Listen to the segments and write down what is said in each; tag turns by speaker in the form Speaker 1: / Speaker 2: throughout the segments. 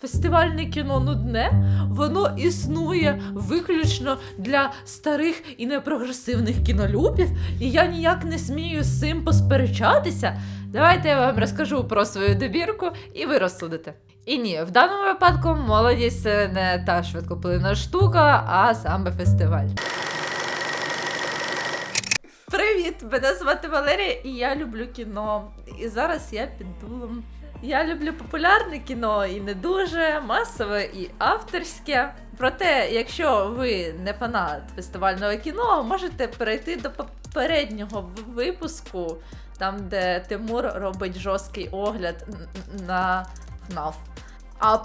Speaker 1: Фестивальне кіно нудне, воно існує виключно для старих і непрогресивних кінолюбів, і я ніяк не смію з цим посперечатися. Давайте я вам розкажу про свою добірку, і ви розсудите. І ні, в даному випадку молодість не та швидкоплинна штука, а саме фестиваль. Привіт! Мене звати Валерія, і я люблю кіно. І зараз я під дулом. Я люблю популярне кіно і не дуже масове і авторське. Проте, якщо ви не фанат фестивального кіно, можете перейти до попереднього випуску, там де Тимур робить жорсткий огляд на ФНАФ. А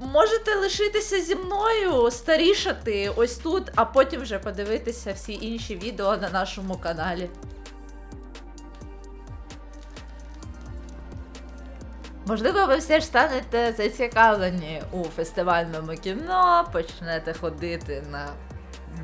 Speaker 1: можете лишитися зі мною, старішати ось тут, а потім вже подивитися всі інші відео на нашому каналі. Можливо, ви все ж станете зацікавлені у фестивальному кіно, почнете ходити на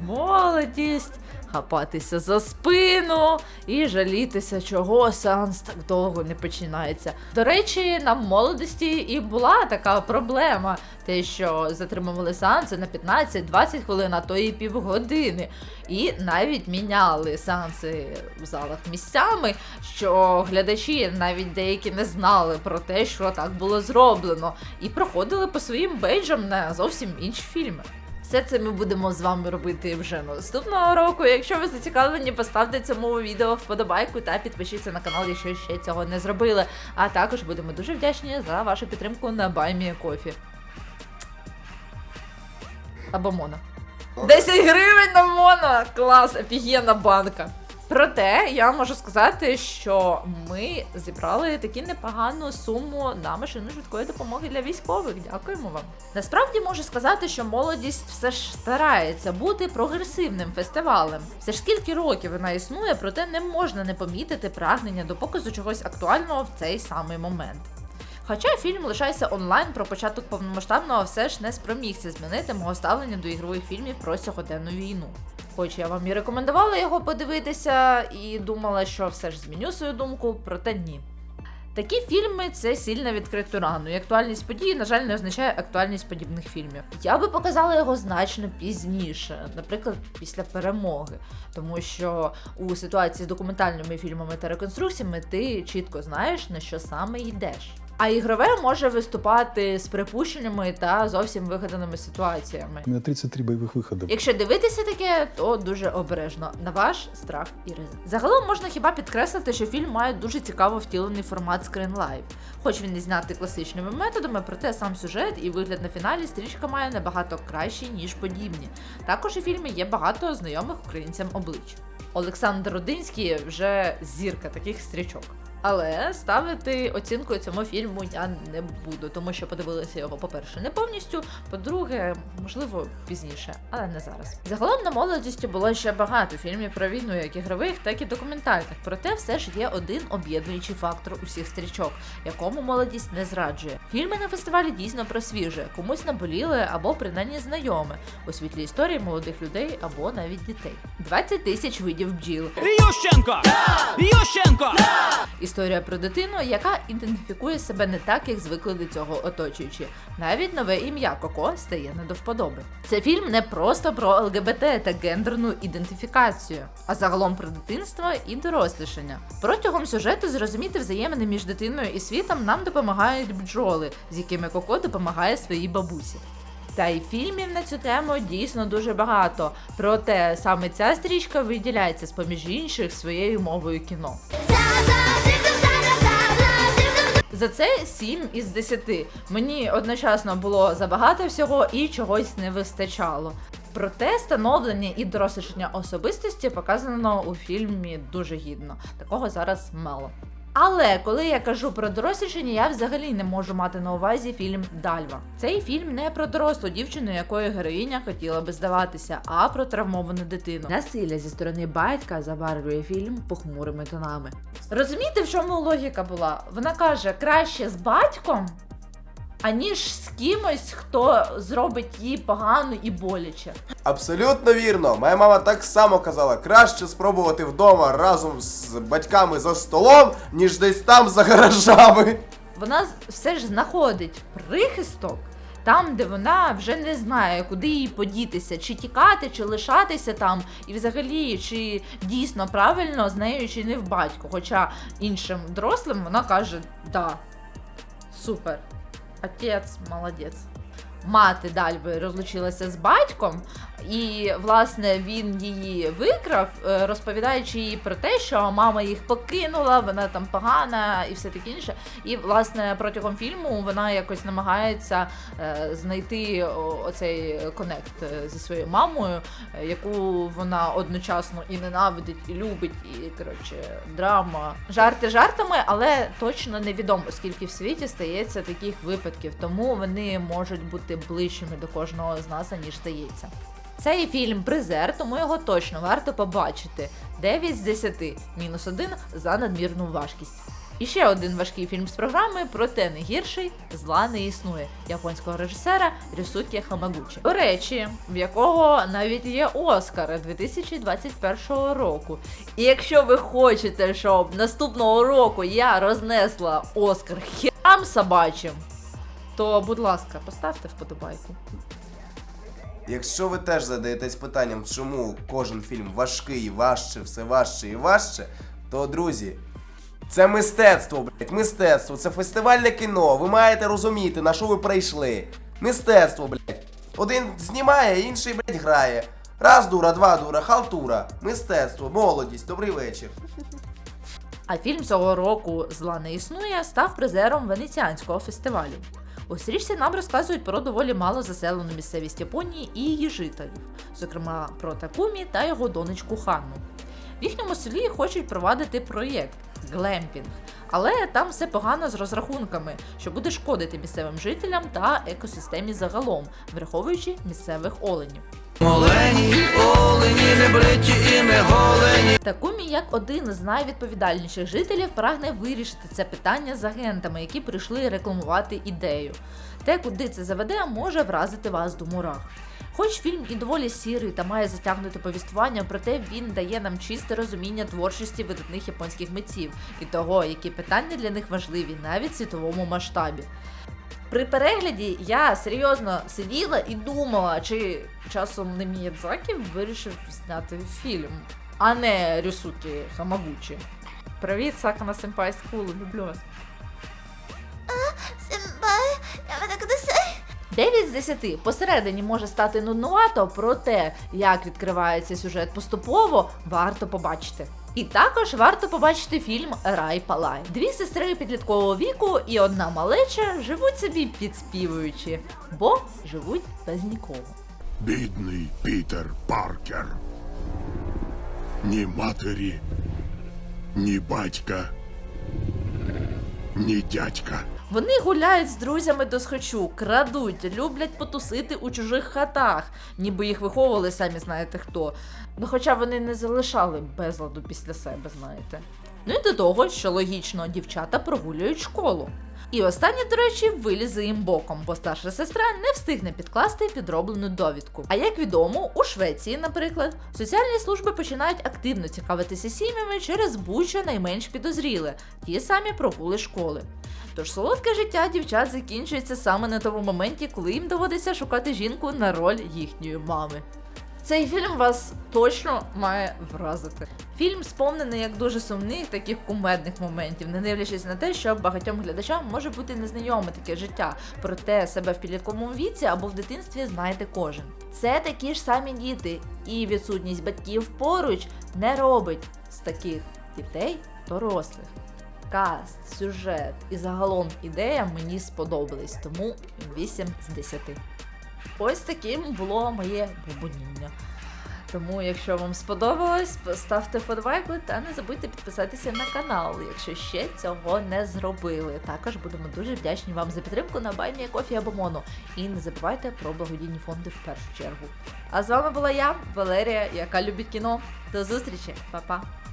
Speaker 1: молодість, хапатися за спину і жалітися, чого сеанс так довго не починається. До речі, на молодості і була така проблема, те, що затримували сеанси на 15-20 хвилин, а то і півгодини. І навіть міняли сеанси в залах місцями, що глядачі навіть деякі не знали про те, що так було зроблено, і проходили по своїм бейджам на зовсім інші фільми. Все це ми будемо з вами робити вже наступного року. Якщо ви зацікавлені, поставте цьому відео вподобайку та підпишіться на канал, якщо ще цього не зробили. А також будемо дуже вдячні за вашу підтримку на Баймі Кофі. Або Моно. 10 гривень на Моно! Клас, офігенна банка. Проте я можу сказати, що ми зібрали таку непогану суму на машину швидкої допомоги для військових. Дякуємо вам. Насправді можу сказати, що молодість все ж старається бути прогресивним фестивалем. Все ж скільки років вона існує, проте не можна не помітити прагнення до показу чогось актуального в цей самий момент. Хоча фільм лишається онлайн про початок повномасштабного все ж не спромігся змінити мого ставлення до ігрових фільмів про сьогоденну війну. Хоч я вам і рекомендувала його подивитися, і думала, що все ж зміню свою думку, проте ні. Такі фільми це сильно відкриту рану, і актуальність події, на жаль, не означає актуальність подібних фільмів. Я би показала його значно пізніше, наприклад, після перемоги, тому що у ситуації з документальними фільмами та реконструкціями ти чітко знаєш на що саме йдеш. А ігрове може виступати з припущеннями та зовсім вигаданими ситуаціями.
Speaker 2: У меня 33 боевых выхода.
Speaker 1: Якщо дивитися таке, то дуже обережно на ваш страх і ризик. Загалом можна хіба підкреслити, що фільм має дуже цікаво втілений формат Screen Live. Хоч він не знятий класичними методами, проте сам сюжет і вигляд на фіналі стрічка має набагато кращий, ніж подібні. Також у фільмі є багато знайомих українцям облич. Олександр Родинський вже зірка таких стрічок. Але ставити оцінку цьому фільму я не буду, тому що подивилася його, по-перше, не повністю, по-друге, можливо, пізніше, але не зараз. Загалом на молодості було ще багато фільмів про війну, як ігрових, так і документальних. Проте все ж є один об'єднуючий фактор усіх стрічок, якому молодість не зраджує. Фільми на фестивалі дійсно про свіже, комусь наболіли або принаймні знайоме у світлі історії молодих людей або навіть дітей. 20 тисяч видів бджіл.
Speaker 3: Ющенко! Ющенко!
Speaker 1: Історія про дитину, яка ідентифікує себе не так, як звикли до цього оточуючі. Навіть нове ім'я Коко стає не до вподоби. Це фільм не просто про ЛГБТ та гендерну ідентифікацію, а загалом про дитинство і дорослішання. Протягом сюжету зрозуміти взаємини між дитиною і світом нам допомагають бджоли, з якими Коко допомагає своїй бабусі. Та й фільмів на цю тему дійсно дуже багато. Проте саме ця стрічка виділяється з поміж інших своєю мовою кіно. За це 7 із 10. Мені одночасно було забагато всього і чогось не вистачало. Проте становлення і дорослішання особистості показано у фільмі дуже гідно. Такого зараз мало. Але коли я кажу про дорослішання, я взагалі не можу мати на увазі фільм Дальва. Цей фільм не про дорослу дівчину, якою героїня хотіла би здаватися, а про травмовану дитину. Насилля зі сторони батька забарвлює фільм похмурими тонами. Розумієте, в чому логіка була? Вона каже, краще з батьком, аніж з кимось, хто зробить їй погано і боляче.
Speaker 4: Абсолютно вірно. Моя мама так само казала, краще спробувати вдома разом з батьками за столом, ніж десь там за гаражами.
Speaker 1: Вона все ж знаходить прихисток Там, де вона вже не знає, куди їй подітися, чи тікати, чи лишатися там, і взагалі, чи дійсно правильно з нею чи не в батько. Хоча іншим дорослим вона каже: да, супер, отець, молодець. Мати Дальви розлучилася з батьком, і власне він її викрав, е, розповідаючи їй про те, що мама їх покинула, вона там погана і все таке інше. І власне протягом фільму вона якось намагається е, знайти оцей конект е, зі своєю мамою, яку вона одночасно і ненавидить, і любить, і коротше драма. Жарти жартами, але точно невідомо, скільки в світі стається таких випадків, тому вони можуть бути ближчими до кожного з нас, аніж здається. Цей фільм призер, тому його точно варто побачити. 9 з 10, мінус 1 за надмірну важкість. І ще один важкий фільм з програми, проте не гірший зла не існує японського режисера Рюсукі Хамагучі. До речі, в якого навіть є Оскар 2021 року. І якщо ви хочете, щоб наступного року я рознесла Оскар херам собачим, то будь ласка, поставте вподобайку.
Speaker 4: Якщо ви теж задаєтесь питанням, чому кожен фільм важкий, важче, все важче і важче, то друзі, це мистецтво, блять, мистецтво, це фестивальне кіно. Ви маєте розуміти, на що ви прийшли. Мистецтво, блять. Один знімає, інший, блять, грає. Раз дура, два дура, халтура, мистецтво, молодість, добрий вечір.
Speaker 1: А фільм цього року Зла не існує став призером венеціанського фестивалю. У стрічці нам розказують про доволі мало заселену місцевість Японії і її жителів, зокрема про Такумі та його донечку Ханну. В їхньому селі хочуть провадити проєкт глемпінг, але там все погано з розрахунками, що буде шкодити місцевим жителям та екосистемі загалом, враховуючи місцевих оленів.
Speaker 3: Олені, олені, не бриті і не голені.
Speaker 1: Такумі, як один з найвідповідальніших жителів, прагне вирішити це питання з агентами, які прийшли рекламувати ідею. Те, куди це заведе, може вразити вас до мурах. Хоч фільм і доволі сірий та має затягнути повістування, проте він дає нам чисте розуміння творчості видатних японських митців і того, які питання для них важливі навіть світовому масштабі. При перегляді я серйозно сиділа і думала, чи часом не Міядзакі вирішив зняти фільм, а не Рюсукі Хамагучі. Привіт, Сакана Сенпай Скулу, люблю вас.
Speaker 2: Сенпай, я мене кудасай.
Speaker 1: 9 з 10 посередині може стати нуднувато, проте як відкривається сюжет поступово, варто побачити. І також варто побачити фільм Рай Палай. Дві сестри підліткового віку і одна малеча живуть собі підспівуючи, бо живуть без нікого.
Speaker 5: Бідний Пітер Паркер. Ні матері, ні батька, ні дядька.
Speaker 1: Вони гуляють з друзями до схочу, крадуть, люблять потусити у чужих хатах, ніби їх виховували самі знаєте хто. Ну хоча вони не залишали безладу після себе, знаєте. Ну і до того, що логічно, дівчата прогулюють школу. І останнє, до речі, вилізе їм боком, бо старша сестра не встигне підкласти підроблену довідку. А як відомо, у Швеції, наприклад, соціальні служби починають активно цікавитися сім'ями через будь-що найменш підозріле, ті самі прогули школи. Тож солодке життя дівчат закінчується саме на тому моменті, коли їм доводиться шукати жінку на роль їхньої мами. Цей фільм вас точно має вразити. Фільм сповнений як дуже сумних, таких кумедних моментів, не дивлячись на те, що багатьом глядачам може бути незнайоме таке життя, проте себе в підлітковому віці або в дитинстві знаєте кожен. Це такі ж самі діти, і відсутність батьків поруч не робить з таких дітей дорослих. Каст, сюжет і загалом ідея мені сподобались, тому 8 з 10. Ось таким було моє бубоніння. Тому, якщо вам сподобалось, ставте вподобайку та не забудьте підписатися на канал, якщо ще цього не зробили. Також будемо дуже вдячні вам за підтримку на Баймія Кофі або Моно. І не забувайте про благодійні фонди в першу чергу. А з вами була я, Валерія, яка любить кіно. До зустрічі, Па-па!